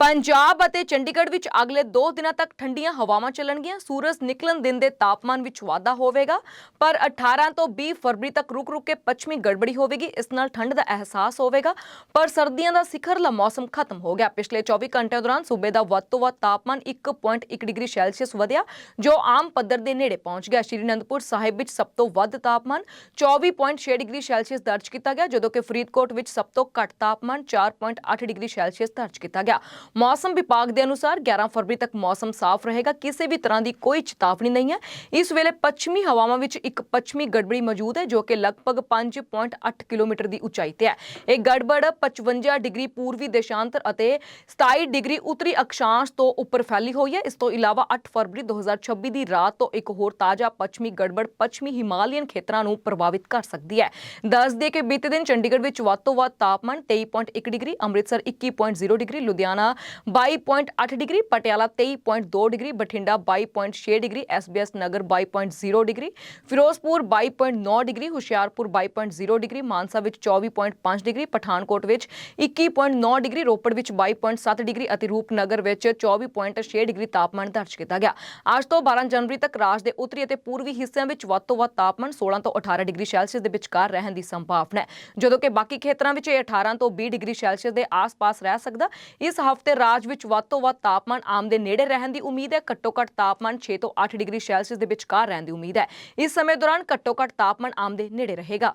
ਪੰਜਾਬ ਅਤੇ ਚੰਡੀਗੜ੍ਹ ਵਿੱਚ ਅਗਲੇ 2 ਦਿਨਾਂ ਤੱਕ ਠੰਡੀਆਂ ਹਵਾਵਾਂ ਚੱਲਣਗੀਆਂ। ਸੂਰਜ ਨਿਕਲਣ ਦਿਨ ਦੇ ਤਾਪਮਾਨ ਵਿੱਚ ਵਾਧਾ ਹੋਵੇਗਾ, ਪਰ 18 ਤੋਂ 20 ਫਰਵਰੀ ਤੱਕ ਰੁਕ-ਰੁਕ ਕੇ ਪੱਛਮੀ ਗੜਬੜੀ ਹੋਵੇਗੀ, ਇਸ ਨਾਲ ਠੰਡ ਦਾ ਅਹਿਸਾਸ ਹੋਵੇਗਾ, ਪਰ ਸਰਦੀਆਂ ਦਾ ਸਿਖਰਲਾ ਮੌਸਮ ਖਤਮ ਹੋ ਗਿਆ। ਪਿਛਲੇ 24 ਘੰਟਿਆਂ ਦੌਰਾਨ ਸੂਬੇ ਦਾ ਵੱਧ ਤੋਂ ਵੱਧ ਤਾਪਮਾਨ 1.1 ਡਿਗਰੀ ਸੈਲਸੀਅਸ ਵਧਿਆ, ਜੋ ਆਮ ਪੱਧਰ ਦੇ ਨੇੜੇ ਪਹੁੰਚ ਗਿਆ। ਸ਼੍ਰੀ ਅਨੰਦਪੁਰ ਸਾਹਿਬ ਵਿੱਚ ਸਭ ਤੋਂ ਵੱਧ ਤਾਪਮਾਨ 24.6 ਡਿਗਰੀ ਸੈਲਸੀਅਸ ਦਰਜ ਕੀਤਾ ਗਿਆ, ਜਦੋਂ ਕਿ ਫਰੀਦਕੋਟ ਵਿੱਚ ਸਭ ਤੋਂ ਘੱਟ ਤਾਪਮਾਨ 4.8 ਡਿਗਰੀ ਸੈਲਸੀਅਸ ਦਰਜ ਕੀਤਾ ਗਿਆ। ਮੌਸਮ ਵਿਭਾਗ ਦੇ ਅਨੁਸਾਰ 11 ਫਰਵਰੀ ਤੱਕ ਮੌਸਮ ਸਾਫ਼ ਰਹੇਗਾ, ਕਿਸੇ ਵੀ ਤਰ੍ਹਾਂ ਦੀ ਕੋਈ ਚੇਤਾਵਨੀ ਨਹੀਂ ਹੈ। ਇਸ ਵੇਲੇ ਪੱਛਮੀ ਹਵਾਵਾਂ ਵਿੱਚ ਇੱਕ ਪੱਛਮੀ ਗੜਬੜੀ ਮੌਜੂਦ ਹੈ, ਜੋ ਕਿ ਲਗਭਗ 5.8 ਕਿਲੋਮੀਟਰ ਦੀ ਉਚਾਈ ਤੇ ਹੈ। ਇਹ ਗੜਬੜ 55 ਡਿਗਰੀ ਪੂਰਬੀ ਦੇਸ਼ਾਂਤਰ ਅਤੇ 27 ਡਿਗਰੀ ਉੱਤਰੀ ਅਕਸ਼ਾਂਸ਼ ਤੋਂ ਉੱਪਰ ਫੈਲੀ ਹੋਈ ਹੈ। ਇਸ ਤੋਂ ਇਲਾਵਾ 8 ਫਰਵਰੀ 2026 ਦੀ ਰਾਤ ਤੋਂ ਇੱਕ ਹੋਰ ਤਾਜ਼ਾ ਪੱਛਮੀ ਗੜਬੜ ਪੱਛਮੀ ਹਿਮਾਲੀਅਨ ਖੇਤਰਾਂ ਨੂੰ ਪ੍ਰਭਾਵਿਤ ਕਰ ਸਕਦੀ ਹੈ। ਦੱਸ ਦੇ ਕਿ ਬੀਤੇ ਦਿਨ ਚੰਡੀਗੜ੍ਹ ਵਿੱਚ ਵੱਧ ਤੋਂ ਵੱਧ ਤਾਪਮਾਨ 23.1 degree, Amritsar 21.0 degree, Ludhiana 22.8 degree, Patiala 23.2 degree, Bathinda 22.6 degree SBS Nagar 22.0 degree, Firozpur 22.9 degree, Hoshiarpur 22.0 degree, Mansa ਵਿੱਚ 24.5 ਡਿਗਰੀ, ਪਠਾਨਕੋਟ ਵਿੱਚ 21.9 ਡਿਗਰੀ, ਰੋਪੜ ਵਿੱਚ 22.7 ਡਿਗਰੀ ਅਤੇ ਰੂਪਨਗਰ ਵਿੱਚ 24.6 ਡਿਗਰੀ ਤਾਪਮਾਨ ਦਰਜ ਕੀਤਾ ਗਿਆ। ਅੱਜ ਤੋਂ 12 ਜਨਵਰੀ ਤੱਕ ਰਾਜ ਦੇ ਉੱਤਰੀ ਅਤੇ ਪੂਰਬੀ ਹਿੱਸਿਆਂ ਵਿੱਚ ਵੱਧ ਤੋਂ ਵੱਧ ਤਾਪਮਾਨ 16 ਤੋਂ 18 ਡਿਗਰੀ ਸੈਲਸੀਅਸ ਦੇ ਵਿਚਕਾਰ ਰਹਿਣ ਦੀ ਸੰਭਾਵਨਾ ਹੈ। ਜਦੋਂ ਕਿ ਬਾਕੀ ਖੇਤਰਾਂ ਵਿੱਚ ਇਹ 18 ਤੋਂ 20 ਡਿਗਰੀ ਸੈਲਸੀਅਸ ਦੇ ਆਸ-ਪਾਸ ਰਹਿ ਸਕਦਾ। ਇਸ ਹਫ਼ਤੇ ਰਾਜ ਵਿੱਚ ਵੱਧ ਤੋਂ ਵੱਧ ਤਾਪਮਾਨ ਆਮ ਦੇ ਨੇੜੇ ਰਹਿਣ ਦੀ ਉਮੀਦ ਹੈ। ਘੱਟੋ ਘੱਟ ਤਾਪਮਾਨ 6 ਤੋਂ 8 ਡਿਗਰੀ ਸੈਲਸੀਅਸ ਦੇ ਵਿਚਕਾਰ ਰਹਿਣ ਦੀ ਉਮੀਦ ਹੈ। ਇਸ ਸਮੇਂ ਦੌਰਾਨ ਘੱਟੋ ਘੱਟ ਤਾਪਮਾਨ ਆਮ ਦੇ ਨੇੜੇ ਰਹੇਗਾ।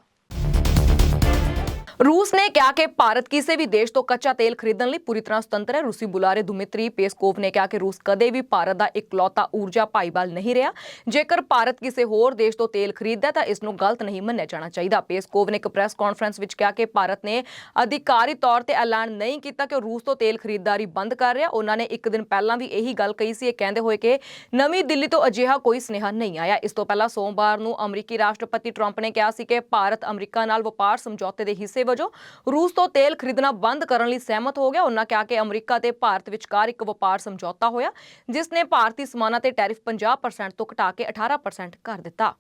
ਰੂਸ ਨੇ ਕਿਹਾ ਕਿ ਭਾਰਤ ਕਿਸੇ ਵੀ ਦੇਸ਼ ਤੋਂ ਕੱਚਾ ਤੇਲ ਖਰੀਦਣ ਲਈ ਪੂਰੀ ਤਰ੍ਹਾਂ ਸੁਤੰਤਰ ਹੈ। ਰੂਸੀ ਬੁਲਾਰੇ ਦੁਮਿਤਰੀ ਪੇਸਕੋਵ ਨੇ ਕਿਹਾ ਕਿ ਰੂਸ ਕਦੇ ਵੀ ਭਾਰਤ ਦਾ ਇਕਲੌਤਾ ਊਰਜਾ ਭਾਈਵਾਲ ਨਹੀਂ ਰਿਹਾ। ਜੇਕਰ ਭਾਰਤ ਕਿਸੇ ਹੋਰ ਦੇਸ਼ ਤੋਂ ਤੇਲ ਖਰੀਦਦਾ ਤਾਂ ਇਸ ਨੂੰ ਗਲਤ ਨਹੀਂ ਮੰਨਿਆ ਜਾਣਾ ਚਾਹੀਦਾ। ਪੇਸਕੋਵ ਨੇ ਇੱਕ ਪ੍ਰੈਸ ਕਾਨਫਰੰਸ ਵਿੱਚ ਕਿਹਾ ਕਿ ਭਾਰਤ ਨੇ ਅਧਿਕਾਰੀ ਤੌਰ ਤੇ ਐਲਾਨ ਨਹੀਂ ਕੀਤਾ ਕਿ ਉਹ ਰੂਸ ਤੋਂ ਤੇਲ ਖਰੀਦਦਾਰੀ ਬੰਦ ਕਰ ਰਿਹਾ। ਉਹਨਾਂ ਨੇ ਇੱਕ ਦਿਨ ਪਹਿਲਾਂ ਵੀ ਇਹੀ ਗੱਲ ਕਹੀ ਸੀ। ਇਹ ਕਹਿੰਦੇ ਹੋਏ ਕਿ ਨਵੀਂ ਦਿੱਲੀ ਤੋਂ ਅਜਿਹਾ ਕੋਈ ਸੁਨੇਹਾ ਨਹੀਂ ਆਇਆ। ਇਸ ਤੋਂ ਪਹਿਲਾਂ ਸੋਮਵਾਰ ਨੂੰ ਅਮਰੀਕੀ ਰਾਸ਼ਟਰਪਤੀ ਟਰੰਪ ਨੇ ਕਿਹਾ ਸੀ ਕਿ ਭਾਰਤ ਅਮਰੀਕਾ ਨਾਲ ਵਪਾਰ ਸਮਝੌਤੇ ਦੇ ਹਿੱਸੇ ਵਜੋਂ ਰੂਸ ਤੋਂ ਤੇਲ ਖਰੀਦਣਾ ਬੰਦ ਕਰਨ ਲਈ ਸਹਿਮਤ ਹੋ ਗਿਆ। ਉਹਨਾਂ ਕਿਹਾ ਕਿ ਅਮਰੀਕਾ ਤੇ ਭਾਰਤ ਵਿਚਕਾਰ ਇੱਕ ਵਪਾਰ ਸਮਝੌਤਾ ਹੋਇਆ, ਜਿਸ ਨੇ ਭਾਰਤੀ ਸਮਾਨਾਂ ਤੇ ਟੈਰਿਫ 50% ਤੋਂ ਘਟਾ ਕੇ 18% ਕਰ ਦਿੱਤਾ।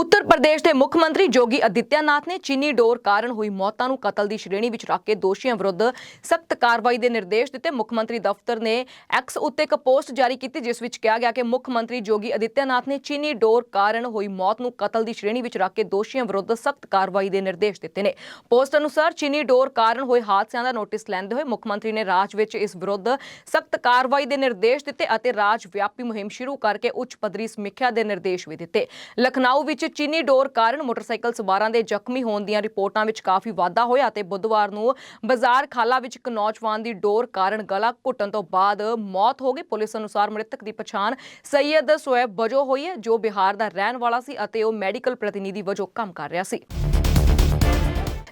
ਉੱਤਰ ਪ੍ਰਦੇਸ਼ ਦੇ ਮੁੱਖ ਮੰਤਰੀ ਜੋਗੀ ਅਦਿੱਤਿਆਨਾਥ ਨੇ ਚੀਨੀ ਡੋਰ ਕਾਰਨ ਹੋਈ ਮੌਤਾਂ ਨੂੰ ਕਤਲ ਦੀ ਸ਼੍ਰੇਣੀ ਵਿੱਚ ਰੱਖ ਕੇ ਦੋਸ਼ੀਆਂ ਵਿਰੁੱਧ ਸਖਤ ਕਾਰਵਾਈ ਦੇ ਨਿਰਦੇਸ਼ ਦਿੱਤੇ। ਮੁੱਖ ਮੰਤਰੀ ਦਫ਼ਤਰ ਨੇ ਐਕਸ ਉੱਤੇ ਇੱਕ ਪੋਸਟ ਜਾਰੀ ਕੀਤੀ, ਜਿਸ ਵਿੱਚ ਕਿਹਾ ਗਿਆ ਕਿ ਮੁੱਖ ਮੰਤਰੀ ਜੋਗੀ ਅਦਿੱਤਿਆਨਾਥ ਨੇ ਚੀਨੀ ਡੋਰ ਕਾਰਨ ਹੋਈ ਮੌਤ ਨੂੰ ਕਤਲ ਦੀ ਸ਼੍ਰੇਣੀ ਵਿੱਚ ਰੱਖ ਕੇ ਦੋਸ਼ੀਆਂ ਵਿਰੁੱਧ ਸਖਤ ਕਾਰਵਾਈ ਦੇ ਨਿਰਦੇਸ਼ ਦਿੱਤੇ ਨੇ। ਪੋਸਟ ਅਨੁਸਾਰ ਚੀਨੀ ਡੋਰ ਕਾਰਨ ਹੋਏ ਹਾਦਸਿਆਂ ਦਾ ਨੋਟਿਸ ਲੈਂਦੇ ਹੋਏ ਮੁੱਖ ਮੰਤਰੀ ਨੇ ਰਾਜ ਵਿੱਚ ਇਸ ਵਿਰੁੱਧ ਸਖਤ ਕਾਰਵਾਈ ਦੇ ਨਿਰਦੇਸ਼ ਦਿੱਤੇ ਅਤੇ ਰਾਜ ਵਿਆਪੀ ਮੁਹਿੰਮ ਸ਼ੁਰੂ ਕਰਕੇ ਉੱਚ ਪੱਧਰੀ ਸਮੀਖਿਆ ਦੇ ਨਿਰਦੇਸ਼ ਵੀ ਦਿੱਤੇ। ਲਖਨਊ ਵਿੱਚ ਚੀਨੀ ਡੋਰ ਕਾਰਨ ਮੋਟਰਸਾਈਕਲ ਸਵਾਰਾਂ ਦੇ ਜ਼ਖਮੀ ਹੋਣ ਦੀਆਂ ਰਿਪੋਰਟਾਂ ਵਿੱਚ ਕਾਫੀ ਵਾਧਾ ਹੋਇਆ ਤੇ ਬੁੱਧਵਾਰ ਨੂੰ ਬਾਜ਼ਾਰ ਖਾਲਾ ਵਿੱਚ ਇੱਕ ਨੌਜਵਾਨ ਦੀ ਡੋਰ ਕਾਰਨ ਗਲਾ ਘੁੱਟਣ ਤੋਂ ਬਾਅਦ ਮੌਤ ਹੋ ਗਈ। ਪੁਲਿਸ ਅਨੁਸਾਰ ਮ੍ਰਿਤਕ ਦੀ ਪਛਾਣ ਸੈਯਦ ਸੋਇਬ ਵਜੋਂ ਹੋਈ ਹੈ, ਜੋ ਬਿਹਾਰ ਦਾ ਰਹਿਣ ਵਾਲਾ ਸੀ ਅਤੇ ਉਹ ਮੈਡੀਕਲ ਪ੍ਰਤੀਨਿਧੀ ਵਜੋਂ ਕੰਮ ਕਰ ਰਿਹਾ ਸੀ।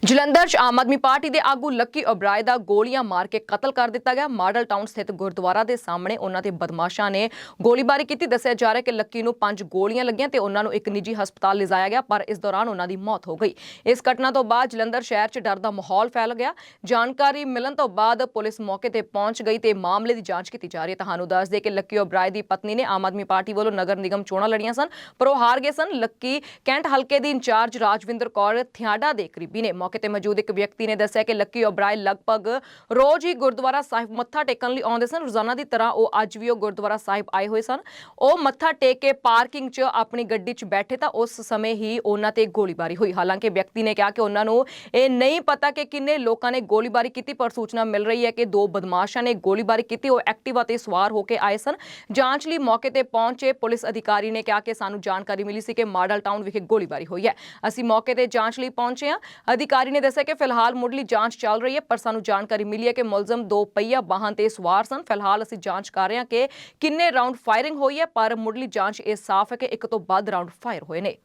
ਜਲੰਧਰ 'ਚ ਆਮ ਆਦਮੀ ਪਾਰਟੀ ਦੇ ਆਗੂ ਲੱਕੀ ਓਬਰਾਏ ਦਾ ਗੋਲੀਆਂ ਮਾਰ ਕੇ ਕਤਲ ਕਰ ਦਿੱਤਾ ਗਿਆ। ਮਾਡਲ ਟਾਊਨ ਸਥਿਤ ਗੁਰਦੁਆਰਾ ਦੇ ਸਾਹਮਣੇ ਉਹਨਾਂ ਦੇ ਬਦਮਾਸ਼ਾਂ ਨੇ ਗੋਲੀਬਾਰੀ ਕੀਤੀ। ਦੱਸਿਆ ਜਾ ਰਿਹਾ ਕਿ ਲੱਕੀ ਨੂੰ ਪੰਜ ਗੋਲੀਆਂ ਲੱਗੀਆਂ ਤੇ ਉਹਨਾਂ ਨੂੰ ਇੱਕ ਨਿੱਜੀ ਹਸਪਤਾਲ ਲਿਜਾਇਆ ਗਿਆ, ਪਰ ਇਸ ਦੌਰਾਨ ਉਹਨਾਂ ਦੀ ਮੌਤ ਹੋ ਗਈ। ਇਸ ਘਟਨਾ ਤੋਂ ਬਾਅਦ ਜਲੰਧਰ ਸ਼ਹਿਰ 'ਚ ਡਰ ਦਾ ਮਾਹੌਲ ਫੈਲ ਗਿਆ। ਜਾਣਕਾਰੀ ਮਿਲਣ ਤੋਂ ਬਾਅਦ ਪੁਲਿਸ ਮੌਕੇ ਤੇ ਪਹੁੰਚ ਗਈ ਤੇ ਮਾਮਲੇ ਦੀ ਜਾਂਚ ਕੀਤੀ ਜਾ ਰਹੀ ਹੈ। ਤੁਹਾਨੂੰ ਦੱਸ ਦੇ ਕਿ ਲੱਕੀ ਓਬਰਾਏ ਦੀ ਪਤਨੀ ਨੇ ਆਮ ਆਦਮੀ ਪਾਰਟੀ ਵੱਲੋਂ ਨਗਰ ਨਿਗਮ ਚੋਣਾਂ ਲੜੀਆਂ ਸਨ, ਪਰ ਉਹ ਹਾਰ ਗਏ ਸਨ। ਲੱਕੀ ਕੈਂਟ ਹਲਕੇ ਦੀ ਇੰਚਾਰਜ ਰਾਜਵਿੰਦਰ ਕੌਰ ਥਿਆਡਾ ਦੇ ਕਰੀਬੀ ਨੇ ਮੌਕੇ ਤੇ ਮੌਜੂਦ ਇੱਕ ਵਿਅਕਤੀ ਨੇ ਦੱਸਿਆ ਕਿ ਲੱਕੀ ਓਬਰਾਏ ਲਗਭਗ ਰੋਜ਼ ਹੀ ਗੁਰਦੁਆਰਾ ਸਾਹਿਬ ਮੱਥਾ ਟੇਕਣ ਲਈ ਆਉਂਦੇ ਸਨ। ਰੋਜ਼ਾਨਾ ਦੀ ਤਰ੍ਹਾਂ ਉਹ ਅੱਜ ਵੀ ਉਹ ਗੁਰਦੁਆਰਾ ਸਾਹਿਬ ਆਏ ਹੋਏ ਸਨ। ਉਹ ਮੱਥਾ ਟੇਕ ਕੇ ਪਾਰਕਿੰਗ 'ਚ ਆਪਣੀ ਗੱਡੀ 'ਚ ਬੈਠੇ ਤਾਂ ਉਸ ਸਮੇਂ ਹੀ ਉਹਨਾਂ ਤੇ ਗੋਲੀਬਾਰੀ ਹੋਈ। ਹਾਲਾਂਕਿ ਵਿਅਕਤੀ ਨੇ ਕਿਹਾ ਕਿ ਉਹਨਾਂ ਨੂੰ ਇਹ ਨਹੀਂ ਪਤਾ ਕਿ ਕਿੰਨੇ ਲੋਕਾਂ ਨੇ ਗੋਲੀਬਾਰੀ ਕੀਤੀ, ਪਰ ਸੂਚਨਾ ਮਿਲ ਰਹੀ ਹੈ ਕਿ ਦੋ ਬਦਮਾਸ਼ਾਂ ਨੇ ਗੋਲੀਬਾਰੀ ਕੀਤੀ। ਉਹ ਐਕਟਿਵਾ ਤੇ ਸਵਾਰ ਹੋ ਕੇ ਆਏ ਸਨ। ਜਾਂਚ ਲਈ ਮੌਕੇ ਤੇ ਪਹੁੰਚੇ ਪੁਲਿਸ ਅਧਿਕਾਰੀ ਨੇ ਕਿਹਾ ਕਿ ਸਾਨੂੰ ਜਾਣਕਾਰੀ ਮਿਲੀ ਸੀ ਕਿ ਮਾਡਲ ਟਾਊਨ ਵਿਖੇ ਗੋਲੀਬਾਰੀ ਹੋਈ ਹੈ। ਅਸੀਂ ਮੌਕੇ ਤੇ ਜਾਂਚ ਲਈ ਪਹੁੰਚੇ ਹਾਂ। ਅਧਿਕਾਰੀ ਨੇ ਦੱਸਿਆ ਕਿ ਫਿਲਹਾਲ ਮੁੱਢਲੀ ਜਾਂਚ ਚੱਲ ਰਹੀ ਹੈ, ਪਰ ਸਾਨੂੰ ਜਾਣਕਾਰੀ ਮਿਲੀ ਹੈ ਕਿ ਮੁਲਜ਼ਮ ਦੋ ਪਹੀਆ ਵਾਹਨ ਤੇ ਸਵਾਰ ਸਨ। ਫਿਲਹਾਲ ਅਸੀਂ ਜਾਂਚ ਕਰ ਰਹੇ ਹਾਂ ਕਿ ਕਿੰਨੇ ਰਾਉਂਡ ਫਾਇਰਿੰਗ ਹੋਈ ਹੈ, ਪਰ ਮੁੱਢਲੀ ਜਾਂਚ ਇਹ ਸਾਫ਼ ਹੈ ਕਿ ਇੱਕ ਤੋਂ ਵੱਧ ਰਾਉਂਡ ਫਾਇਰ ਹੋਏ ਨੇ।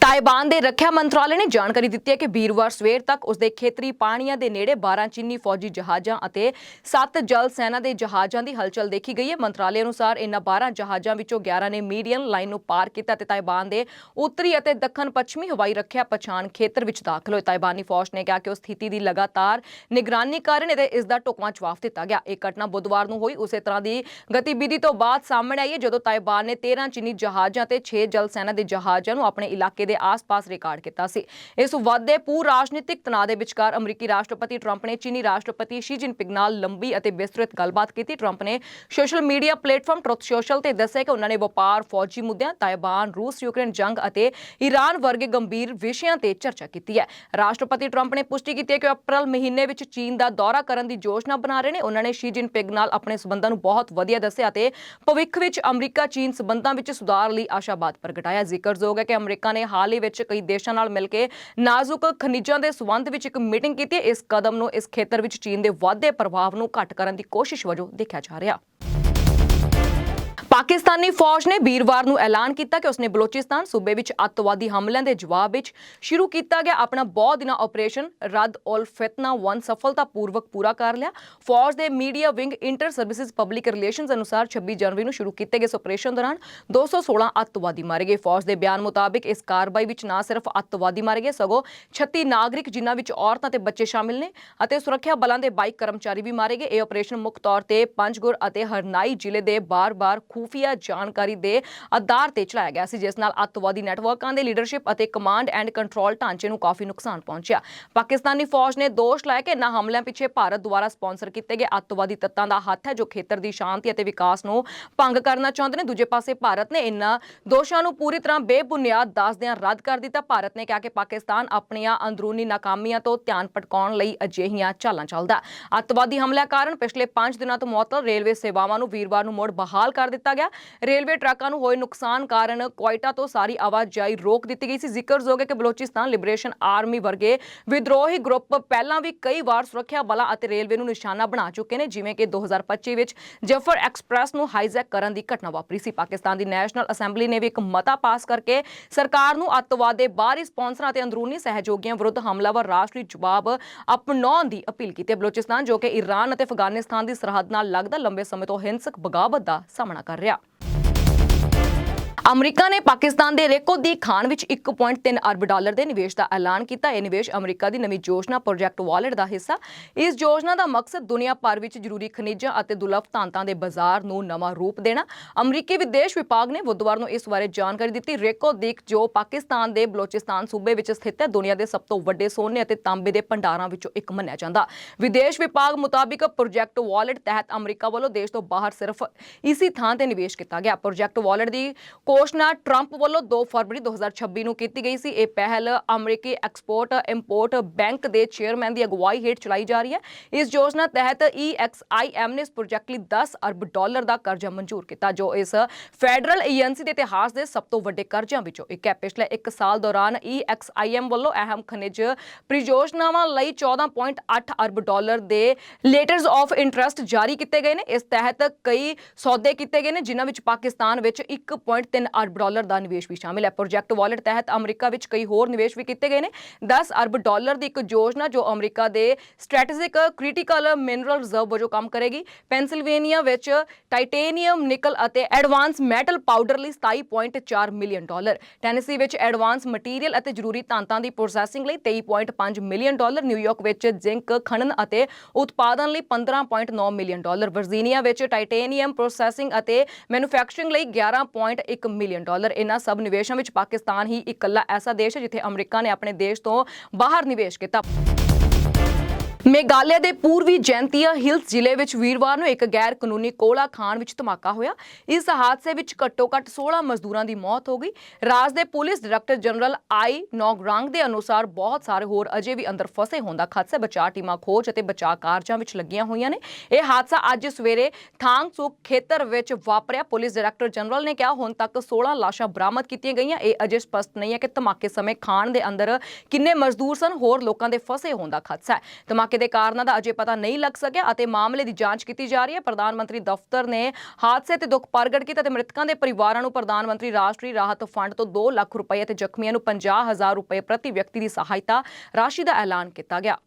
ਤਾਇਬਾਨ ਦੇ ਰੱਖਿਆ ਮੰਤਰਾਲੇ ਨੇ ਜਾਣਕਾਰੀ ਦਿੱਤੀ ਹੈ ਕਿ ਵੀਰਵਾਰ ਸਵੇਰ ਤੱਕ ਉਸਦੇ ਖੇਤਰੀ ਪਾਣੀਆਂ ਦੇ ਨੇੜੇ 12 ਚੀਨੀ ਫੌਜੀ ਜਹਾਜ਼ਾਂ ਅਤੇ 7 ਜਲ ਸੈਨਾ ਦੇ ਜਹਾਜ਼ਾਂ ਦੀ ਹਲਚਲ ਦੇਖੀ ਗਈ ਹੈ। ਮੰਤਰਾਲੇ ਅਨੁਸਾਰ ਇਨ੍ਹਾਂ 12 ਜਹਾਜ਼ਾਂ ਵਿੱਚੋਂ 11 ਨੇ ਮੀਡੀਅਨ ਲਾਈਨ ਨੂੰ ਪਾਰ ਕੀਤਾ ਤੇ ਤਾਇਬਾਨ ਦੇ ਉੱਤਰੀ ਅਤੇ ਦੱਖਣ ਪੱਛਮੀ ਹਵਾਈ ਰੱਖਿਆ ਪਛਾਣ ਖੇਤਰ ਵਿੱਚ ਦਾਖਲ ਹੋਏ। ਤਾਇਬਾਨੀ ਫੌਜ ਨੇ ਕਿਹਾ ਕਿ ਉਹ ਸਥਿਤੀ ਦੀ ਲਗਾਤਾਰ ਨਿਗਰਾਨੀ ਕਰ ਰਹੇ ਇਸ ਦਾ ਢੁਕਵਾਂ ਜਵਾਬ ਦਿੱਤਾ ਗਿਆ। ਇਹ ਘਟਨਾ ਬੁੱਧਵਾਰ ਨੂੰ ਹੋਈ। ਉਸੇ ਤਰ੍ਹਾਂ ਦੀ ਗਤੀਵਿਧੀ ਤੋਂ ਬਾਅਦ ਸਾਹਮਣੇ ਆਈ ਹੈ, ਜਦੋਂ ਤਾਇਬਾਨ ਨੇ 13 ਚੀਨੀ ਜਹਾਜ਼ਾਂ ਤੇ 6 ਜਲ ਸੈਨਾ ਦੇ ਜਹਾਜ਼ਾਂ ਨੂੰ ਆਪਣੇ ਇਲਾਕੇ ਦੇ ਆਸ-ਪਾਸ ਰਿਕਾਰਡ ਕੀਤਾ ਸੀ। ਇਸ ਵਾਧੇ ਪੂਰ ਰਾਜਨੀਤਿਕ ਤਣਾਅ ਦੇ ਵਿਚਕਾਰ ਅਮਰੀਕੀ ਰਾਸ਼ਟਰਪਤੀ ਟਰੰਪ ਨੇ ਚੀਨੀ ਰਾਸ਼ਟਰਪਤੀ ਸ਼ੀ ਜਿਨਪਿੰਗ ਨਾਲ ਲੰਬੀ ਅਤੇ ਵਿਸਤ੍ਰਿਤ ਗੱਲਬਾਤ ਕੀਤੀ। ਟਰੰਪ ਨੇ social media platform Truth Social ਤੇ ਦੱਸਿਆ ਕਿ ਉਹਨਾਂ ਨੇ ਵਪਾਰ, ਫੌਜੀ ਮੁੱਦਿਆਂ, ਤਾਇਬਾਨ, ਰੂਸ, ਯੂਕਰੇਨ ਜੰਗ ਅਤੇ ਈਰਾਨ ਵਰਗੇ ਗੰਭੀਰ ਵਿਸ਼ਿਆਂ ਤੇ ਚਰਚਾ ਕੀਤੀ ਹੈ। ਰਾਸ਼ਟਰਪਤੀ ਟਰੰਪ ਨੇ ਪੁਸ਼ਟੀ ਕੀਤੀ ਹੈ ਕਿ ਅਪ੍ਰੈਲ ਮਹੀਨੇ ਵਿੱਚ ਚੀਨ ਦਾ ਦੌਰਾ ਕਰਨ ਦੀ ਯੋਜਨਾ ਬਣਾ ਰਹੇ ਨੇ। ਉਹਨਾਂ ਨੇ ਸ਼ੀ ਜਿਨਪਿੰਗ ਨਾਲ ਆਪਣੇ ਸਬੰਧਾਂ ਨੂੰ ਬਹੁਤ ਵਧੀਆ ਦੱਸਿਆ ਤੇ ਭਵਿੱਖ ਵਿੱਚ ਅਮਰੀਕਾ ਚੀਨ ਸਬੰਧਾਂ ਵਿੱਚ ਸੁਧਾਰ ਲਈ ਆਸ਼ਾਵਾਦ ਪ੍ਰਗਟਾਇਆ। ਜ਼ਿਕਰਯੋਗ ਹੈ ਕਿ ਅਮਰੀਕਾ ਨੇ ਹਾਲ ਹੀ ਵਿੱਚ ਕਈ ਦੇਸ਼ਾਂ ਨਾਲ ਮਿਲ ਕੇ ਨਾਜ਼ੁਕ ਖਣਿਜਾਂ ਦੇ ਸਬੰਧ ਵਿੱਚ ਇੱਕ ਮੀਟਿੰਗ ਕੀਤੀ ਇਸ ਕਦਮ ਨੂੰ ਇਸ ਖੇਤਰ ਵਿੱਚ ਚੀਨ ਦੇ ਵਾਧੇ ਪ੍ਰਭਾਵ ਨੂੰ ਘੱਟ ਕਰਨ ਦੀ ਕੋਸ਼ਿਸ਼ ਵਜੋਂ ਦੇਖਿਆ ਜਾ ਰਿਹਾ। ਪਾਕਿਸਤਾਨੀ ਫੌਜ ਨੇ ਵੀਰਵਾਰ ਨੂੰ ਐਲਾਨ ਕੀਤਾ ਕਿ ਉਸਨੇ ਬਲੋਚਿਸਤਾਨ ਸੂਬੇ ਵਿੱਚ ਅੱਤਵਾਦੀ ਹਮਲਿਆਂ ਦੇ ਜਵਾਬ ਵਿੱਚ ਸ਼ੁਰੂ ਕੀਤਾ ਗਿਆ ਆਪਣਾ ਬਹੁਤ ਦਿਨਾ ਆਪਰੇਸ਼ਨ ਰੱਦ ਉਲ ਫਿਤਨਾ 1 ਸਫਲਤਾਪੂਰਵਕ ਪੂਰਾ ਕਰ ਲਿਆ। ਫੌਜ ਦੇ media wing Inter Services Public Relations ਅਨੁਸਾਰ 26 ਜਨਵਰੀ ਨੂੰ ਸ਼ੁਰੂ ਕੀਤੇ ਗਏ ਇਸ ਆਪਰੇਸ਼ਨ ਦੌਰਾਨ 216 ਅੱਤਵਾਦੀ ਮਾਰੇ ਗਏ। ਫੌਜ ਦੇ ਬਿਆਨ ਮੁਤਾਬਿਕ ਇਸ ਕਾਰਵਾਈ ਵਿੱਚ ਨਾ ਸਿਰਫ ਅੱਤਵਾਦੀ ਮਾਰੇ ਗਏ, ਸਗੋਂ 36 ਨਾਗਰਿਕ ਜਿਨ੍ਹਾਂ ਵਿੱਚ ਔਰਤਾਂ ਤੇ ਬੱਚੇ ਸ਼ਾਮਿਲ ਨੇ ਅਤੇ ਸੁਰੱਖਿਆ ਬਲਾਂ ਦੇ 22 ਕਰਮਚਾਰੀ ਵੀ ਮਾਰੇ ਗਏ। ਇਹ ਆਪਰੇਸ਼ਨ ਮੁੱਖ ਤੌਰ ਤੇ ਪੰਜਗੁਰ ਅਤੇ ਹਰਨਾਈ ਜ਼ਿਲ੍ਹੇ ਦੇ ਬਾਰ-ਬਾਰ ਖੂਫੀਆ ਜਾਣਕਾਰੀ ਦੇ ਆਧਾਰ ਤੇ ਚਲਾਇਆ ਗਿਆ ਸੀ, ਜਿਸ ਨਾਲ ਅੱਤਵਾਦੀ ਨੈਟਵਰਕਾਂ ਦੇ ਲੀਡਰਸ਼ਿਪ ਅਤੇ ਕਮਾਂਡ ਐਂਡ ਕੰਟਰੋਲ ਢਾਂਚੇ ਨੂੰ ਕਾਫੀ ਨੁਕਸਾਨ ਪਹੁੰਚਿਆ। ਪਾਕਿਸਤਾਨੀ ਫੌਜ ਨੇ ਦੋਸ਼ ਲਾਇਆ ਕਿ ਇਨ੍ਹਾਂ ਹਮਲਿਆਂ ਪਿੱਛੇ ਭਾਰਤ ਦੁਆਰਾ ਸਪਾਂਸਰ ਕੀਤੇ ਗਏ ਅੱਤਵਾਦੀ ਤੱਤਾਂ ਦਾ ਹੱਥ ਹੈ, ਜੋ ਖੇਤਰ ਦੀ ਸ਼ਾਂਤੀ ਅਤੇ ਵਿਕਾਸ ਨੂੰ ਭੰਗ ਕਰਨਾ ਚਾਹੁੰਦੇ ਨੇ। ਦੂਜੇ ਪਾਸੇ ਭਾਰਤ ਨੇ ਇਨ੍ਹਾਂ ਦੋਸ਼ਾਂ ਨੂੰ ਪੂਰੀ ਤਰ੍ਹਾਂ ਬੇਬੁਨਿਆਦ ਦੱਸਦਿਆਂ ਰੱਦ ਕਰ ਦਿੱਤਾ। ਭਾਰਤ ਨੇ ਕਿਹਾ ਕਿ ਪਾਕਿਸਤਾਨ ਆਪਣੀਆਂ ਅੰਦਰੂਨੀ ਨਾਕਾਮੀਆਂ ਤੋਂ ਧਿਆਨ ਭਟਕਾਉਣ ਲਈ ਅਜਿਹੀਆਂ ਚਾਲਾਂ ਚੱਲਦਾ। ਅੱਤਵਾਦੀ ਹਮਲਿਆਂ ਕਾਰਨ ਪਿਛਲੇ 5 ਦਿਨਾਂ ਤੋਂ ਮੁਅੱਤਲ ਰੇਲਵੇ ਸੇਵਾਵਾਂ ਨੂੰ ਵੀਰਵਾਰ ਨੂੰ ਮੁੜ ਬਹਾਲ ਕਰ ਦਿੱਤਾ ਗਿਆ। ਰੇਲਵੇ ਟਰੱਕਾਂ ਨੂੰ ਹੋਏ ਨੁਕਸਾਨ ਕਾਰਨ ਕੁਆਇਟਾ ਤੋਂ ਸਾਰੀ ਆਵਾਜਾਈ ਰੋਕ ਦਿੱਤੀ ਗਈ ਸੀ। ਜ਼ਿਕਰਯੋਗ ਹੈ ਕਿ ਬਲੋਚਿਸਤਾਨ ਲਿਬਰੇਸ਼ਨ ਆਰਮੀ ਵਰਗੇ ਵਿਦਰੋਹੀ ਗਰੁੱਪ ਪਹਿਲਾਂ ਵੀ ਕਈ ਵਾਰ ਸੁਰੱਖਿਆ ਬਲਾਂ ਅਤੇ ਰੇਲਵੇ ਨੂੰ ਨਿਸ਼ਾਨਾ ਬਣਾ ਚੁੱਕੇ ਨੇ, ਜਿਵੇਂ ਕਿ 2025 ਵਿੱਚ ਜਫਰ ਐਕਸਪ੍ਰੈਸ ਨੂੰ ਹਾਈਜੈਕ ਕਰਨ ਦੀ ਘਟਨਾ ਵਾਪਰੀ ਸੀ। ਪਾਕਿਸਤਾਨ ਦੀ ਨੈਸ਼ਨਲ ਅਸੈਂਬਲੀ ਨੇ ਵੀ ਇੱਕ ਮਤਾ ਪਾਸ ਕਰਕੇ ਸਰਕਾਰ ਨੂੰ ਅੱਤਵਾਦ ਦੇ ਬਾਹਰੀ ਸਪਾਂਸਰਾਂ ਅਤੇ ਅੰਦਰੂਨੀ ਸਹਿਯੋਗੀਆਂ ਵਿਰੁੱਧ ਹਮਲਾਵਰ ਰਾਸ਼ਟਰੀ ਜਵਾਬ ਅਪਣਾਉਣ ਦੀ ਅਪੀਲ ਕੀਤੀ ਹੈ। ਬਲੋਚਿਸਤਾਨ ਜੋ ਕਿ ਈਰਾਨ ਅਤੇ ਅਫਗਾਨਿਸਤਾਨ ਦੀ ਸਰਹੱਦ ਨਾਲ ਲੱਗਦਾ ਲੰਬੇ ਸਮੇਂ ਤੋਂ ਹਿੰਸਕ ਬਗਾਵਤ ਦਾ ਸਾਹਮਣਾ ਕਰ ਰਿਹਾ പറയാം ਅਮਰੀਕਾ ਨੇ ਪਾਕਿਸਤਾਨ ਦੇ ਰੇਕੋ ਦੀ ਖਾਨ ਵਿੱਚ 1.3 ਅਰਬ ਡਾਲਰ ਦੇ ਨਿਵੇਸ਼ ਦਾ ਐਲਾਨ ਕੀਤਾ। ਇਹ ਨਿਵੇਸ਼ ਅਮਰੀਕਾ ਦੀ ਨਵੀਂ ਯੋਜਨਾ ਪ੍ਰੋਜੈਕਟ ਵਾਲਟ ਦਾ ਹਿੱਸਾ। ਇਸ ਯੋਜਨਾ ਦਾ ਮਕਸਦ ਦੁਨੀਆ ਭਰ ਵਿੱਚ ਜ਼ਰੂਰੀ ਖਣਿਜਾਂ ਅਤੇ ਦੁਰਲੱਭ ਧਾਤਾਂ ਦੇ ਬਾਜ਼ਾਰ ਨੂੰ ਨਵਾਂ ਰੂਪ ਦੇਣਾ। ਅਮਰੀਕੀ ਵਿਦੇਸ਼ ਵਿਭਾਗ ਨੇ ਬੁੱਧਵਾਰ ਨੂੰ ਇਸ ਬਾਰੇ ਜਾਣਕਾਰੀ ਦਿੱਤੀ। ਰੇਕੋ ਦੀਕ, ਜੋ ਪਾਕਿਸਤਾਨ ਦੇ ਬਲੋਚਿਸਤਾਨ ਸੂਬੇ ਵਿੱਚ ਸਥਿਤ ਹੈ, ਦੁਨੀਆ ਦੇ ਸਭ ਤੋਂ ਵੱਡੇ ਸੋਨੇ ਅਤੇ ਤਾਂਬੇ ਦੇ ਭੰਡਾਰਾਂ ਵਿੱਚੋਂ ਇੱਕ ਮੰਨਿਆ ਜਾਂਦਾ। ਵਿਦੇਸ਼ ਵਿਭਾਗ ਮੁਤਾਬਿਕ ਪ੍ਰੋਜੈਕਟ ਵਾਲਟ ਤਹਿਤ ਅਮਰੀਕਾ ਵੱਲੋਂ ਦੇਸ਼ ਤੋਂ ਬਾਹਰ ਸਿਰਫ ਇਸੇ ਥਾਂ ਤੇ ਨਿਵੇਸ਼ ਕੀਤਾ ਗਿਆ। ਪ੍ਰੋਜੈਕਟ ਵਾਲਟ ਦੀ ਘੋਸ਼ਣਾ ਟਰੰਪ ਵੱਲੋਂ 2 ਫਰਵਰੀ 2026 ਨੂੰ ਕੀਤੀ ਗਈ ਸੀ। ਇਹ ਪਹਿਲ ਅਮਰੀਕੀ ਐਕਸਪੋਰਟ ਇੰਪੋਰਟ ਬੈਂਕ ਦੇ ਚੇਅਰਮੈਨ ਦੀ ਅਗਵਾਈ ਹੇਠ ਚਲਾਈ ਜਾ ਰਹੀ ਹੈ। ਇਸ ਯੋਜਨਾ ਤਹਿਤ EXIM ਨੇ ਇਸ ਪ੍ਰੋਜੈਕਟ ਲਈ 10 ਅਰਬ ਡਾਲਰ ਦਾ ਕਰਜ਼ਾ ਮਨਜ਼ੂਰ ਕੀਤਾ, ਜੋ ਇਸ ਫੈਡਰਲ ਏਜੰਸੀ ਦੇ ਇਤਿਹਾਸ ਦੇ ਸਭ ਤੋਂ ਵੱਡੇ ਕਰਜ਼ਿਆਂ ਵਿੱਚੋਂ ਇੱਕ ਹੈ। ਪਿਛਲੇ 1 ਸਾਲ ਦੌਰਾਨ EXIM ਵੱਲੋਂ ਅਹਿਮ ਖਣਿਜ ਪਰਿਯੋਜਨਾਵਾਂ ਲਈ 14.8 ਅਰਬ ਡਾਲਰ ਦੇ ਲੈਟਰਸ ਆਫ ਇੰਟਰਸਟ ਜਾਰੀ ਕੀਤੇ ਗਏ ਨੇ। ਇਸ ਤਹਿਤ ਕਈ ਸੌਦੇ ਕੀਤੇ ਗਏ ਨੇ, ਜਿਨ੍ਹਾਂ ਵਿੱਚ ਪਾਕਿਸਤਾਨ ਵਿੱਚ 1.3 ਅਰਬ ਡਾਲਰ ਦਾ ਨਿਵੇਸ਼ ਵੀ ਸ਼ਾਮਿਲ ਹੈ। ਪ੍ਰੋਜੈਕਟ ਵਾਲਟ ਤਹਿਤ ਅਮਰੀਕਾ ਵਿੱਚ ਕਈ ਹੋਰ ਨਿਵੇਸ਼ ਵੀ ਕੀਤੇ ਗਏ ਨੇ। 10 ਅਰਬ ਡਾਲਰ ਦੀ ਇੱਕ ਯੋਜਨਾ ਜੋ ਅਮਰੀਕਾ ਦੇ ਸਟ੍ਰੈਟੇਜਿਕ ਕ੍ਰਿਟੀਕਲ ਮਿਨਰਲ ਰਿਜ਼ਰਵ ਵਜੋਂ ਕੰਮ ਕਰੇਗੀ। ਪੈਂਸਿਲਵੇਨੀਆ ਵਿੱਚ ਟਾਈਟੇਨੀਅਮ, ਨਿਕਲ ਅਤੇ ਐਡਵਾਂਸ ਮੈਟਲ ਪਾਊਡਰ ਲਈ 27.4 ਮਿਲੀਅਨ ਡਾਲਰ। ਟੈਨੇਸੀ ਵਿੱਚ ਐਡਵਾਂਸ ਮਟੀਰੀਅਲ ਅਤੇ ਜ਼ਰੂਰੀ ਤਾਂਤਾਂ ਦੀ ਪ੍ਰੋਸੈਸਿੰਗ ਲਈ 23.5 ਮਿਲੀਅਨ ਡਾਲਰ। ਨਿਊਯਾਰਕ ਵਿੱਚ ਜ਼ਿੰਕ, ਖਣਨ ਅਤੇ ਉਤਪਾਦਨ ਲਈ 15.9 ਮਿਲੀਅਨ ਡਾਲਰ। ਵਰਜੀਨੀਆ ਵਿੱਚ ਟਾਈਟੇਨੀਅਮ ਪ੍ਰੋਸੈਸਿੰਗ ਅਤੇ ਮੈਨੂਫੈਕਚਰਿੰਗ ਲਈ 11.1 ਮਿਲੀਅਨ ਡਾਲਰ। ਇਹਨਾਂ ਸਭ ਨਿਵੇਸ਼ਾਂ ਵਿੱਚ ਪਾਕਿਸਤਾਨ ਹੀ ਇਕੱਲਾ ਐਸਾ ਦੇਸ਼ ਹੈ ਜਿੱਥੇ ਅਮਰੀਕਾ ਨੇ ਆਪਣੇ ਦੇਸ਼ ਤੋਂ ਬਾਹਰ ਨਿਵੇਸ਼ ਕੀਤਾ। ਮੇਘਾਲਿਆ ਦੇ ਪੂਰਬੀ ਜੈਂਤੀਆ ਹਿਲਸ ਜ਼ਿਲ੍ਹੇ ਵਿੱਚ ਵੀਰਵਾਰ ਨੂੰ ਇੱਕ ਗੈਰ ਕਾਨੂੰਨੀ ਕੋਲਾ ਖਾਣ ਵਿੱਚ ਧਮਾਕਾ ਹੋਇਆ। ਇਸ ਹਾਦਸੇ ਵਿੱਚ ਘੱਟੋ-ਘੱਟ 16 ਮਜ਼ਦੂਰਾਂ ਦੀ ਮੌਤ ਹੋ ਗਈ। ਰਾਜ ਦੇ police director general I Nongrang ਦੇ ਅਨੁਸਾਰ ਬਹੁਤ ਸਾਰੇ ਹੋਰ ਅਜੇ ਵੀ ਅੰਦਰ ਫਸੇ ਹੋਣ ਦਾ ਖਦਸ਼ਾ ਬਚਾਅ ਟੀਮਾਂ ਖੋਜ ਅਤੇ ਬਚਾਅ ਕਾਰਜਾਂ ਵਿੱਚ ਲੱਗੀਆਂ ਹੋਈਆਂ ਨੇ। ਇਹ ਹਾਦਸਾ ਅੱਜ ਸਵੇਰੇ ਥਾਂਗਸੁਕ ਖੇਤਰ ਵਿੱਚ ਵਾਪਰਿਆ। ਪੁਲਿਸ ਡਾਇਰੈਕਟਰ ਜਨਰਲ ਨੇ ਕਿਹਾ, ਹੁਣ ਤੱਕ 16 ਲਾਸ਼ਾਂ ਬਰਾਮਦ ਕੀਤੀਆਂ ਗਈਆਂ। ਇਹ ਅਜੇ ਸਪਸ਼ਟ ਨਹੀਂ ਹੈ ਕਿ ਧਮਾਕੇ ਸਮੇਂ ਖਾਣ ਦੇ ਅੰਦਰ ਕਿੰਨੇ ਮਜ਼ਦੂਰ ਸਨ, ਹੋਰ ਲੋਕਾਂ ਦੇ ਫਸੇ ਹੋਣ ਦਾ ਖਦਸ਼ਾ ਹੈ। ਧਮਾਕੇ ਧਮਾਕੇ ਦੇ ਕਾਰਨਾਂ ਦਾ ਅਜੇ ਪਤਾ ਨਹੀਂ ਲੱਗ ਸਕਿਆ ਅਤੇ ਮਾਮਲੇ ਦੀ ਜਾਂਚ ਕੀਤੀ ਜਾ ਰਹੀ ਹੈ। ਪ੍ਰਧਾਨ ਮੰਤਰੀ ਦਫ਼ਤਰ ਨੇ ਹਾਦਸੇ ਤੇ ਦੁੱਖ ਪ੍ਰਗਟ ਕੀਤਾ ਤੇ ਮ੍ਰਿਤਕਾਂ ਦੇ ਪਰਿਵਾਰਾਂ ਨੂੰ ਪ੍ਰਧਾਨ ਮੰਤਰੀ ਰਾਸ਼ਟਰੀ ਰਾਹਤ ਫੰਡ ਤੋਂ 2 ਲੱਖ ਰੁਪਏ ਅਤੇ ਜ਼ਖਮੀਆਂ ਨੂੰ 50000 ਰੁਪਏ ਪ੍ਰਤੀ ਵਿਅਕਤੀ ਦੀ ਸਹਾਇਤਾ ਰਾਸ਼ੀ ਦਾ ਐਲਾਨ ਕੀਤਾ ਗਿਆ।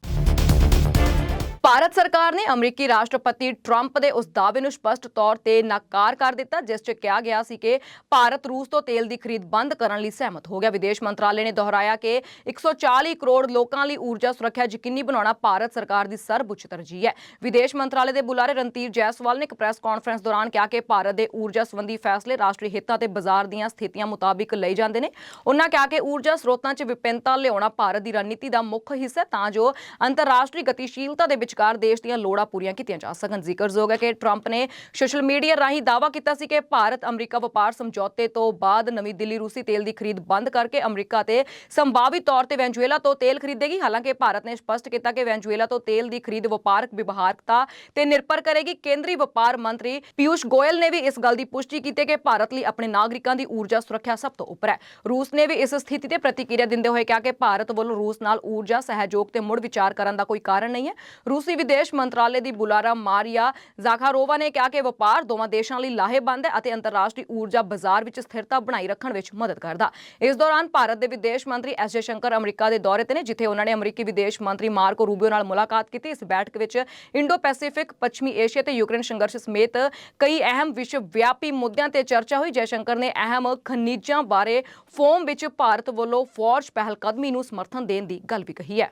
ਭਾਰਤ ਸਰਕਾਰ ਨੇ ਅਮਰੀਕੀ ਰਾਸ਼ਟਰਪਤੀ ਟਰੰਪ ਦੇ ਉਸ ਦਾਅਵੇ ਨੂੰ ਸਪਸ਼ਟ ਤੌਰ ਤੇ ਨਕਾਰ ਕਰ ਦਿੱਤਾ, ਜਿਸ 'ਚ ਕਿਹਾ ਗਿਆ ਸੀ ਕਿ ਭਾਰਤ ਰੂਸ ਤੋਂ ਤੇਲ ਦੀ ਖਰੀਦ ਬੰਦ ਕਰਨ ਲਈ ਸਹਿਮਤ ਹੋ ਗਿਆ। ਵਿਦੇਸ਼ ਮੰਤਰਾਲੇ ਨੇ ਦੁਹਰਾਇਆ ਕਿ 140 ਕਰੋੜ ਲੋਕਾਂ ਲਈ ਊਰਜਾ ਸੁਰੱਖਿਆ ਯਕੀਨੀ ਬਣਾਉਣਾ ਭਾਰਤ ਸਰਕਾਰ ਦੀ ਸਰਵਉੱਚ ਤਰਜੀਹ ਹੈ। ਵਿਦੇਸ਼ ਮੰਤਰਾਲੇ ਦੇ ਬੁਲਾਰੇ ਰਣਧੀਰ ਜੈਸਵਾਲ ਨੇ ਇੱਕ ਪ੍ਰੈਸ ਕਾਨਫਰੰਸ ਦੌਰਾਨ ਕਿਹਾ ਕਿ ਭਾਰਤ ਦੇ ਊਰਜਾ ਸੰਬੰਧੀ ਫੈਸਲੇ ਰਾਸ਼ਟਰੀ ਹਿੱਤਾਂ ਤੇ ਬਾਜ਼ਾਰ ਦੀਆਂ ਸਥਿਤੀਆਂ ਮੁਤਾਬਿਕ ਲਏ ਜਾਂਦੇ ਨੇ। ਉਹਨਾਂ ਕਿਹਾ ਕਿ ਊਰਜਾ ਸਰੋਤਾਂ 'ਚ ਵਿਭਿੰਨਤਾ ਲਿਆਉਣਾ ਭਾਰਤ ਦੀ ਰਣਨੀਤੀ ਦਾ ਮੁੱਖ ਹਿੱਸਾ ਤਾਂ ਜੋ ਅੰਤਰਰਾਸ਼ਟਰੀ ਗਤੀਸ਼ੀਲਤਾ ਦੇ ਵਿੱਚ ਵਿਚਕਾਰ ਦੇਸ਼ ਦੀਆਂ ਲੋੜਾਂ ਪੂਰੀਆਂ ਕੀਤੀਆਂ ਜਾ ਸਕਣ। ਜ਼ਿਕਰਯੋਗ ਹੈ ਕਿ ਟਰੰਪ ਨੇ ਸੋਸ਼ਲ ਮੀਡੀਆ ਰਾਹੀਂ ਦਾਅਵਾ ਕੀਤਾ ਸੀ ਕਿ ਭਾਰਤ ਅਮਰੀਕਾ ਵਪਾਰ ਸਮਝੌਤੇ ਤੋਂ ਬਾਅਦ ਨਵੀਂ ਦਿੱਲੀ ਰੂਸੀ ਤੇਲ ਦੀ ਖਰੀਦ ਬੰਦ ਕਰਕੇ ਅਮਰੀਕਾ ਤੇ ਸੰਭਾਵੀ ਤੌਰ ਤੇ ਵੈਨਜ਼ੂਏਲਾ ਤੋਂ ਤੇਲ ਖਰੀਦੇਗੀ। ਹਾਲਾਂਕਿ ਭਾਰਤ ਨੇ ਸਪਸ਼ਟ ਕੀਤਾ ਕਿ ਵੈਨਜ਼ੂਏਲਾ ਤੋਂ ਤੇਲ ਦੀ ਖਰੀਦ ਵਪਾਰਕ ਵਿਵਹਾਰਕਤਾ ਤੇ ਨਿਰਭਰ ਕਰੇਗੀ। ਕੇਂਦਰੀ ਵਪਾਰ ਮੰਤਰੀ ਪਿਊਸ਼ ਗੋਇਲ ਨੇ ਵੀ ਇਸ ਗੱਲ ਦੀ ਪੁਸ਼ਟੀ ਕੀਤੀ ਕਿ ਭਾਰਤ ਲਈ ਆਪਣੇ ਨਾਗਰਿਕਾਂ ਦੀ ਊਰਜਾ ਸੁਰੱਖਿਆ ਸਭ ਤੋਂ ਉੱਪਰ ਹੈ। ਰੂਸ ਨੇ ਵੀ ਇਸ ਸਥਿਤੀ ਤੇ ਪ੍ਰਤੀਕਿਰਿਆ ਦਿੰਦੇ ਹੋਏ ਕਿਹਾ ਕਿ ਭਾਰਤ ਵੱਲੋਂ ਰੂਸ ਨਾਲ ਊਰਜਾ ਸਹਿਯੋਗ ਤੇ ਮੁੜ ਵਿਚਾਰ ਕਰਨ ਦਾ ਕੋਈ ਕਾਰਨ ਨਹੀਂ ਹੈ। ਰੂਸੀ ਵਿਦੇਸ਼ ਮੰਤਰਾਲੇ ਦੀ ਬੁਲਾਰਾ ਮਾਰੀਆ ਜ਼ਾਖਾਰੋਵਾ ਨੇ ਕਿਹਾ ਕਿ ਵਪਾਰ ਦੋਵਾਂ ਦੇਸ਼ਾਂ ਲਈ ਲਾਹੇਬੰਦ ਹੈ ਅਤੇ ਅੰਤਰਰਾਸ਼ਟਰੀ ਊਰਜਾ ਬਾਜ਼ਾਰ ਵਿੱਚ ਸਥਿਰਤਾ ਬਣਾਈ ਰੱਖਣ ਵਿੱਚ ਮਦਦ ਕਰਦਾ। ਇਸ ਦੌਰਾਨ ਭਾਰਤ ਦੇ ਵਿਦੇਸ਼ ਮੰਤਰੀ ਐਸ ਜਯਸ਼ੰਕਰ ਅਮਰੀਕਾ ਦੇ ਦੌਰੇ ਤੇ ਨੇ, ਜਿੱਥੇ ਉਹਨਾਂ ਨੇ ਅਮਰੀਕੀ ਵਿਦੇਸ਼ ਮੰਤਰੀ ਮਾਰਕੋ ਰੂਬੀਓ ਨਾਲ ਮੁਲਾਕਾਤ ਕੀਤੀ। ਇਸ ਬੈਠਕ ਵਿੱਚ ਇੰਡੋ ਪੈਸੀਫਿਕ ਪੱਛਮੀ ਏਸ਼ੀਆ ਤੇ ਯੂਕਰੇਨ ਸੰਘਰਸ਼ ਸਮੇਤ ਕਈ ਅਹਿਮ ਵਿਸ਼ਵ ਵਿਆਪੀ ਮੁੱਦਿਆਂ ਤੇ ਚਰਚਾ ਹੋਈ। ਜਯਸ਼ੰਕਰ ਨੇ ਅਹਿਮ ਖਣਿਜਾਂ ਬਾਰੇ ਫੋਮ ਵਿੱਚ ਭਾਰਤ ਵੱਲੋਂ ਫੌਜ ਪਹਿਲਕਦਮੀ ਨੂੰ ਸਮਰਥਨ ਦੇਣ ਦੀ ਗੱਲ ਵੀ ਕਹੀ ਹੈ।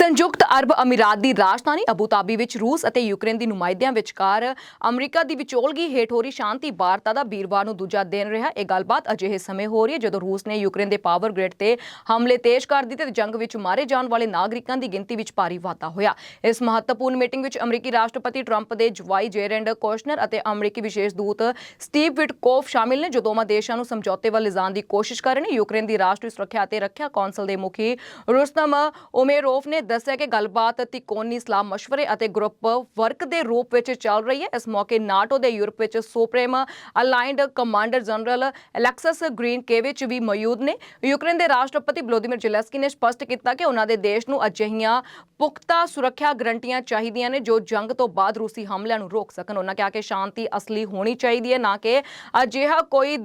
ਸੰਯੁਕਤ ਅਰਬ ਅਮੀਰਾਤ ਦੀ ਰਾਜਧਾਨੀ ਅਬੂ ਧਾਬੀ ਵਿੱਚ ਰੂਸ ਅਤੇ ਯੂਕਰੇਨ ਦੀ ਨੁਮਾਇੰਦਿਆਂ ਵਿਚਕਾਰ ਅਮਰੀਕਾ ਦੀ ਵਿਚੋਲਗੀ ਹੇਠ ਹੋ ਰਹੀ ਸ਼ਾਂਤੀ ਵਾਰਤਾ ਦਾ ਵੀਰਵਾਰ ਨੂੰ ਦੂਜਾ ਦਿਨ ਰਿਹਾ। ਇਹ ਗੱਲਬਾਤ ਅਜਿਹੇ ਸਮੇਂ ਹੋ ਰਹੀ ਹੈ ਜਦੋਂ ਰੂਸ ਨੇ ਯੂਕਰੇਨ ਦੇ ਪਾਵਰ ਗ੍ਰਿਡ ਤੇ ਹਮਲੇ ਤੇਜ਼ ਕਰ ਦਿੱਤੇ ਤੇ ਜੰਗ ਵਿੱਚ ਮਾਰੇ ਜਾਣ ਵਾਲੇ ਨਾਗਰਿਕਾਂ ਦੀ ਗਿਣਤੀ ਵਿੱਚ ਭਾਰੀ ਵਾਧਾ ਹੋਇਆ। ਇਸ ਮਹੱਤਵਪੂਰਨ ਮੀਟਿੰਗ ਵਿੱਚ ਅਮਰੀਕੀ ਰਾਸ਼ਟਰਪਤੀ ਟਰੰਪ ਦੇ ਜਵਾਈ ਜੇਰੈਂਡ ਕੋਸ਼ਨਰ ਅਤੇ ਅਮਰੀਕੀ ਵਿਸ਼ੇਸ਼ ਦੂਤ ਸਟੀਵ ਵਿਟਕੋਫ ਸ਼ਾਮਿਲ ਨੇ, ਜੋ ਦੋਵਾਂ ਦੇਸ਼ਾਂ ਨੂੰ ਸਮਝੌਤੇ ਵੱਲ ਲਿਜਾਣ ਦੀ ਕੋਸ਼ਿਸ਼ ਕਰ ਰਹੇ ਨੇ। ਯੂਕਰੇਨ ਦੀ ਰਾਸ਼ਟਰੀ ਸੁਰੱਖਿਆ ਅਤੇ ਰੱਖਿਆ ਕੌਂਸਲ ਦੇ ਮੁਖੀ ਰੁਸਤਮ ਉਮੇਰੋਫ ਨੇ ਦੱਸਿਆ ਕਿ ਗੱਲਬਾਤ ਤਿਕੋਨੀ ਇਸਲਾਮ ਮਸ਼ਵਰੇ ਅਤੇ ਗਰੁੱਪ ਵਰਕ ਦੇ ਰੂਪ ਵਿੱਚ ਚੱਲ ਰਹੀ ਹੈ। ਇਸ ਮੌਕੇ ਨਾਟੋ ਦੇ ਯੂਰਪ ਵਿੱਚ supreme allied commander general Alexus Grynkewich ਵੀ ਮੌਜੂਦ ਨੇ। ਯੂਕਰੇਨ ਦੇ ਰਾਸ਼ਟਰਪਤੀ ਵਲੋਦੀਮੀਰ ਜ਼ੈਲੈਂਸਕੀ ਨੇ ਸਪਸ਼ਟ ਕੀਤਾ ਕਿ ਉਹਨਾਂ ਦੇ ਦੇਸ਼ ਨੂੰ ਅਜਿਹੀਆਂ ਪੁਖਤਾ ਸੁਰੱਖਿਆ ਗਰੰਟੀਆਂ ਚਾਹੀਦੀਆਂ ਨੇ ਜੋ ਜੰਗ ਤੋਂ ਬਾਅਦ ਰੂਸੀ ਹਮਲਿਆਂ ਨੂੰ ਰੋਕ ਸਕਣ। ਉਹਨਾਂ ਕਿਹਾ ਕਿ ਸ਼ਾਂਤੀ ਅਸਲੀ ਹੋਣੀ ਚਾਹੀਦੀ ਹੈ, ਨਾ ਕਿ ਅਜਿਹਾ ਕੋਈ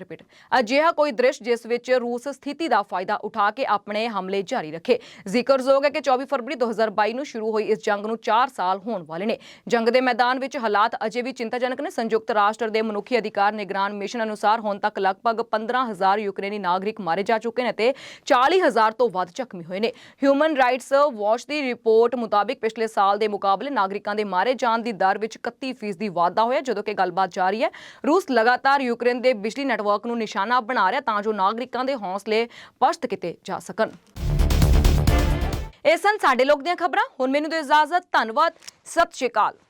ਰਿਪੀਟ ਅਜਿਹਾ ਕੋਈ ਦ੍ਰਿਸ਼ ਜਿਸ ਵਿੱਚ ਰੂਸ ਸਥਿਤੀ ਦਾ ਫਾਇਦਾ ਉਠਾ ਕੇ ਆਪਣੇ ਹਮਲੇ ਜਾਰੀ ਰੱਖੇ। ਜ਼ਿਕਰਯੋਗ ਹੈ ਕਿ 24 ਫਰਵਰੀ 2022 ਨੂੰ ਸ਼ੁਰੂ ਹੋਈ ਇਸ ਜੰਗ ਨੂੰ 4 ਸਾਲ ਹੋਣ ਵਾਲੇ ਨੇ। ਜੰਗ ਦੇ ਮੈਦਾਨ ਵਿੱਚ ਹਾਲਾਤ ਅਜੇ ਵੀ ਚਿੰਤਾਜਨਕ ਨੇ। ਸੰਯੁਕਤ ਰਾਸ਼ਟਰ ਦੇ ਮਨੁੱਖੀ ਅਧਿਕਾਰ ਨਿਗਰਾਨ ਮਿਸ਼ਨ ਅਨੁਸਾਰ ਹੁਣ ਤੱਕ ਲਗਭਗ 15000 ਯੂਕਰੇਨੀ ਨਾਗਰਿਕ ਮਾਰੇ ਜਾ ਚੁੱਕੇ ਨੇ ਤੇ 40000 ਤੋਂ ਵੱਧ ਜ਼ਖਮੀ ਹੋਏ ਨੇ। ਹਿਊਮਨ ਰਾਈਟਸ ਵਾਚ ਦੀ ਰਿਪੋਰਟ ਮੁਤਾਬਿਕ ਪਿਛਲੇ ਸਾਲ ਦੇ ਮੁਕਾਬਲੇ ਨਾਗਰਿਕਾਂ ਦੇ ਮਾਰੇ ਜਾਣ ਦੀ ਦਰ ਵਿੱਚ 31% ਦੀ ਵਾਧਾ ਹੋਇਆ। ਜਦੋਂ ਕਿ ਗੱਲਬਾਤ ਜਾਰੀ ਹੈ, ਰੂਸ ਲਗਾਤਾਰ ਯੂਕਰੇਨ ਦੇ ਬਿਜਲੀ ਨੈਟ ਨੈਟਵਰਕ ਨੂੰ ਨਿਸ਼ਾਨਾ ਬਣਾ ਰਿਹਾ ਤਾਂ ਜੋ ਨਾਗਰਿਕਾਂ ਦੇ ਹੌਸਲੇ ਪਸਤ ਕੀਤੇ ਜਾ ਸਕਣ। ਇਹ ਸਨ ਸਾਡੇ ਲੋਕ ਦੀਆਂ ਖਬਰਾਂ। ਹੁਣ ਮੈਨੂੰ ਦਿਓ ਇਜਾਜ਼ਤ, ਧੰਨਵਾਦ। ਸਤਿ ਸ਼੍ਰੀ ਅਕਾਲ।